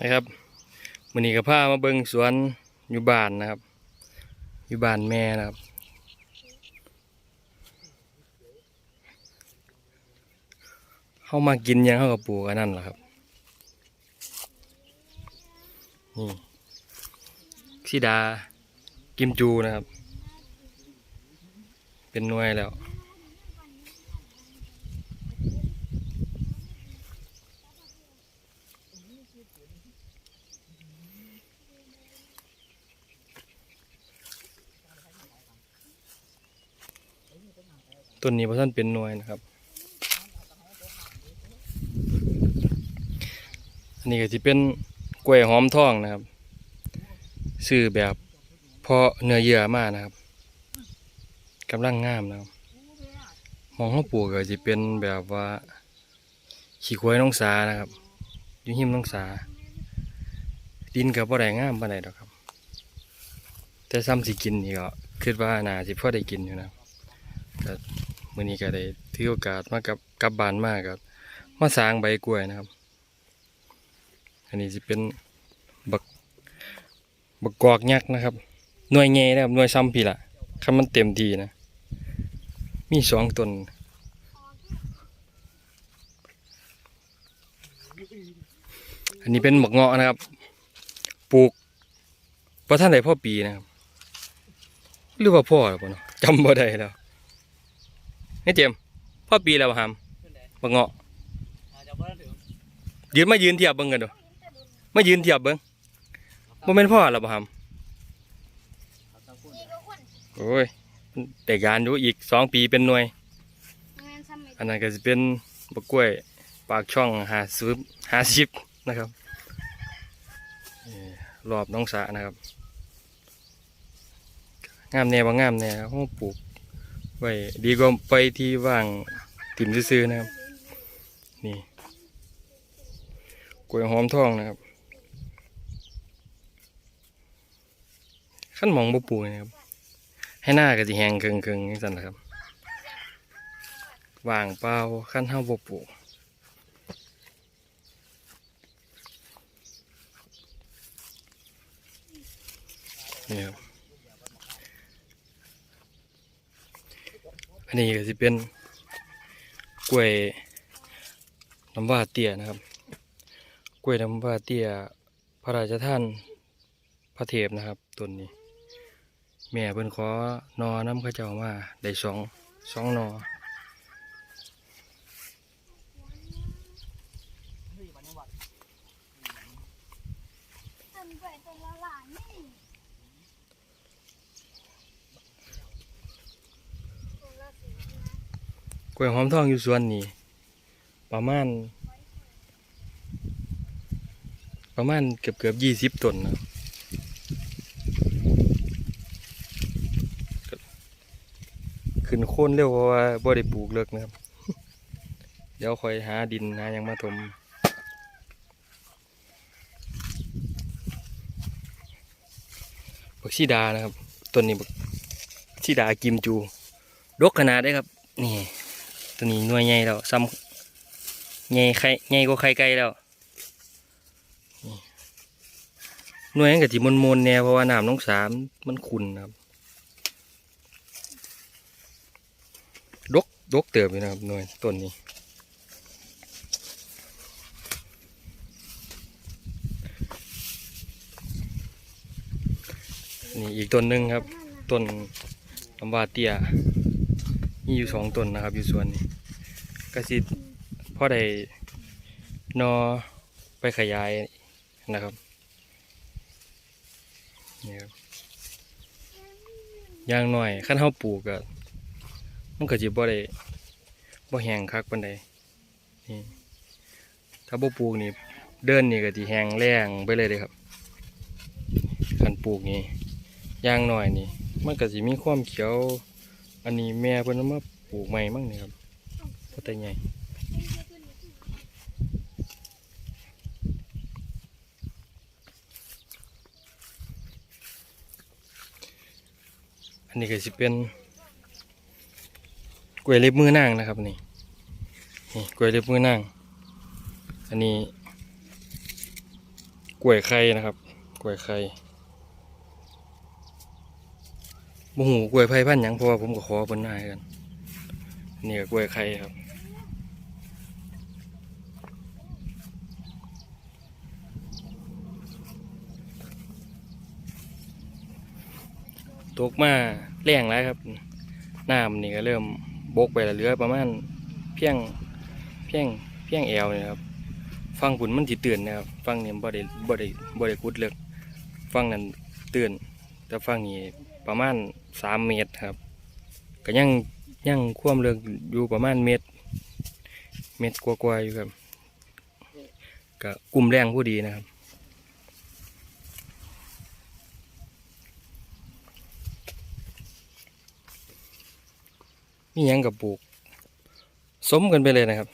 นะครับมือนี้กับผ้ามาเบิงสวนอยู่บ้านนะครับ อยู่บ้านแม่นะครับ เข้ามากินยังเข้ากับปูกันนั้นแหละครับนี่สีดากิมจูนะครับ เป็นหน่วยแล้ว ต้นนี้พระท่านเป็นหน่วยนะครับ อันนี้ก็จะเป็นกล้วยหอมทองนะครับซื้อแบบเพาะเนื้อเยื่อมากนะครับกำลังงามนะครับ มองเขาปลูกก็จะเป็นแบบว่าขี้ควายน้องสานะครับยู่หิมน้องสา ดินกับบ่ได้งามปานใดดอกครับ แต่ซ้ำสิกินนี่ก็คิดว่าน่าสิพอได้กินอยู่นะครับ มื้อนี้ก็ได้ถือโอกาสมากับกับบานมากครับมาสร้างใบกล้วยนะครับ อันนี้จะเป็นบักบักกอกยักษ์นะครับ หน่วยเงยนะครับหน่วยซ้ำพี่ละคันมันเต็มทีนะ มีสองตนอันนี้เป็นหมกเงาะนะครับ ปลูกประท่านใดพ่อปีนะครับ หรือว่าพ่อหรือเปล่าจำบ่ได้แล้ว นี่เจมส์พ่อปีแล้วบ่หามบักเงาะอาจจะบ่ได้ถึงยืนมายืนเทียบเบิ่งกันดูมายืนเทียบเบิ่งบ่แม่นพ่อหรอบ่หามครับตะพุ่นโอ้ยแต่การอยู่อีกสองปีเป็นหน่วยแม่นซ้ำอีกอันนั้นก็จะเป็นบกกล้วยปากช่องหาซื้อหาชิปนะครับนี่รอบน้องสระนะครับ งามแน่ว่างามแน่ครับเขาปลูก ไว้ดีกว่าไปที่ว่างติ่มซื้อนะครับ นี่กล้วยหอมทองนะครับขั้นมองบ่ปูนะครับ ให้หน้าก็จะแหงเคิงๆนี่สั่นะครับว่างเปล่าขั้นเฮาบ่ปูนี่ครับ นนี้ก็จะเป็นกล้วยน้ำว้าเตี้ยนะครับ กล้วยน้ำว้าเตี้ยพระราชทานพระเทพนะครับต้นนี้ แม่เพิ่นขอนอน้ำข้าเจ้ามาได้สองสองนอ นี่มันยังวัด ต้นกล้วยต้นละหลานนี่ต้นละสีนะ กล้ วยหอมทองอยู่สวนนี้ประมาณ ประมาณเกือบเกือบยี่สิบต้นนะครับขึ้นโค่นเร็วเพราะว่าบ่ได้ปลูกเลิกนะครับ เดี๋ยวคอยหาดินหายังมาถมบักชีดานะครับต้นนี้บักชีดากิมจูดกขนาดได้ครับ นี่ ตัวนี้หน่วยใหญ่แล้วซ้ำใหญ่ไข่ใหญ่กว่าไข่ไก่แล้วนี่หน่วยนั้นก็จิมนมนๆแน่เพราะว่าน้ำน้องสามมันขุ่นครับดกดกเติบอยู่นะครับหน่วยต้นนี้นี่อีกต้นหนึ่งครับต้นลำบาเตีย มีอยู่สองต้นนะครับ อยู่สวนนี้ก็สิพ่อได้นอไปขยายนะครับนี่ครับยางหน่อยขั้นเฮาปลูกก็มันก็สิบ่ได้บ่แห้งคักปานใดนี่ถ้าบ่ปลูกนี่เดินนี่ก็สิแห้งแล้งไปเลยเด้ครับคันปลูกนี่ยางหน่อยนี่ มันก็สิมีความเขียว อันนี้แม่เพิ่นมาปลูกใหม่มั้งนี่ครับพอแต่ใหญ่อันนี้ก็สิเป็นกล้วยเล็บมือนางนะครับนี่นี่กล้วยเล็บมือนาง อันนี้กล้วยไข่นะครับกล้วยไข่ บ่หูกล้วยไผ่พันธุ์หยังเพราะว่าผมก็ขอเพิ่นมาให้กันนี่ก็กล้วยไข่ครับตกมาแรงแล้วครับน้ำนี่ก็เริ่มบกไปแล้วเหลือประมาณเพียงเพียงเพียงแอวนี่ครับฟังผุนมันสิเตือนนะครับฟังเนี่ยบ่ได้บ่ได้บ่ได้กุดเลิกฟังนั้นเตือนแต่ฟังนี้ ประมาณสามเมตรครับก็ยังยังความเลิกอยู่ประมาณเมตร เมตรกว่าๆอยู่ครับก็กลุ่มแรงผู้ดีนะครับมียังกับปลูก สมกันไปเลยนะครับ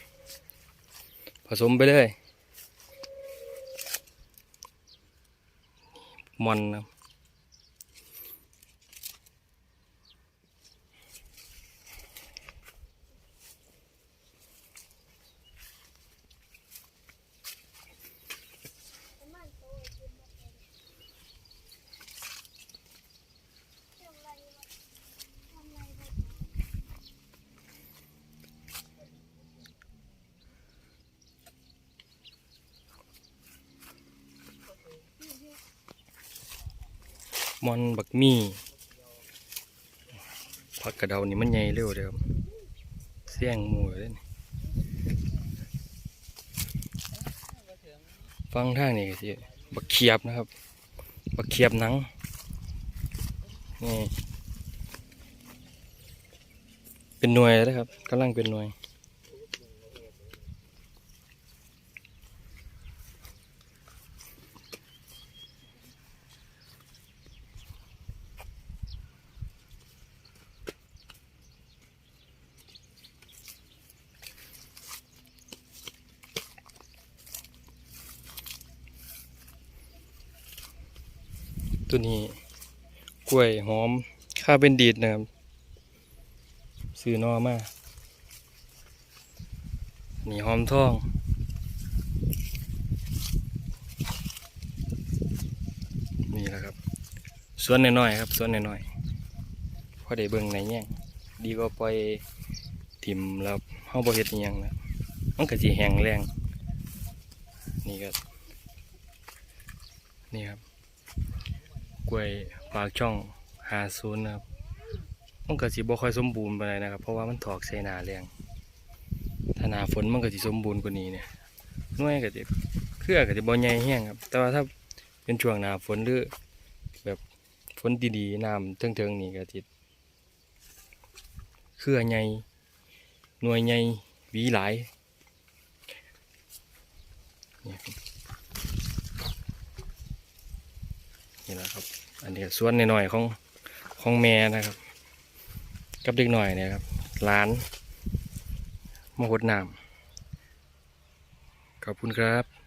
ผสมไปเลยมอนนะ มอนบักมี่ผักกระเดานี่มันใหญ่เร็วเลยครับเสี่ยงมูเลยนี่ฟังท่านี่ก็สิบักเขียบนะครับ บักเขียบหนังนี่เป็นหน่วยแล้วครับกำลังเป็นหน่วย ตัวนี้กล้วยหอมข้าเป็นดีดนะครับซื้อนอมานี่หอมทอง นี่แหละครับสวนน้อยๆครับสวนน้อยๆพอได้เบิ่งในแย่งดีกว่าปล่อยถิ่มแล้วเฮาบ่เฮ็ดอิหยังนะมันก็สิแห้งแรงนี่ก็นี่ครับ กล้วยปากช่องหาศูนย์นะครับมันก็สิบ่ค่อยสมบูรณ์ไปานใดนะครับ เพราะว่ามันถอกใส่นาแรงถ้าหนาฝนมันก็สิสมบูรณ์กว่านี้เนี่ยน่วยก็สิเครือก็สิบ่ใหญ่แห้งครับ แต่ว่าถ้าเป็นช่วงหนาฝนหรือแบบฝนดีๆน้ำเทิงๆนี่ก็สิเครือใหญ่หน่วยใหญ่วีหลายนี่ครับ นี่แหละครับ อันนี้ส่วนหน่อยๆของของแม่นะครับ กับเด็กหน่อยเนี่ยครับร้านมหดน้ำขอบคุณครับ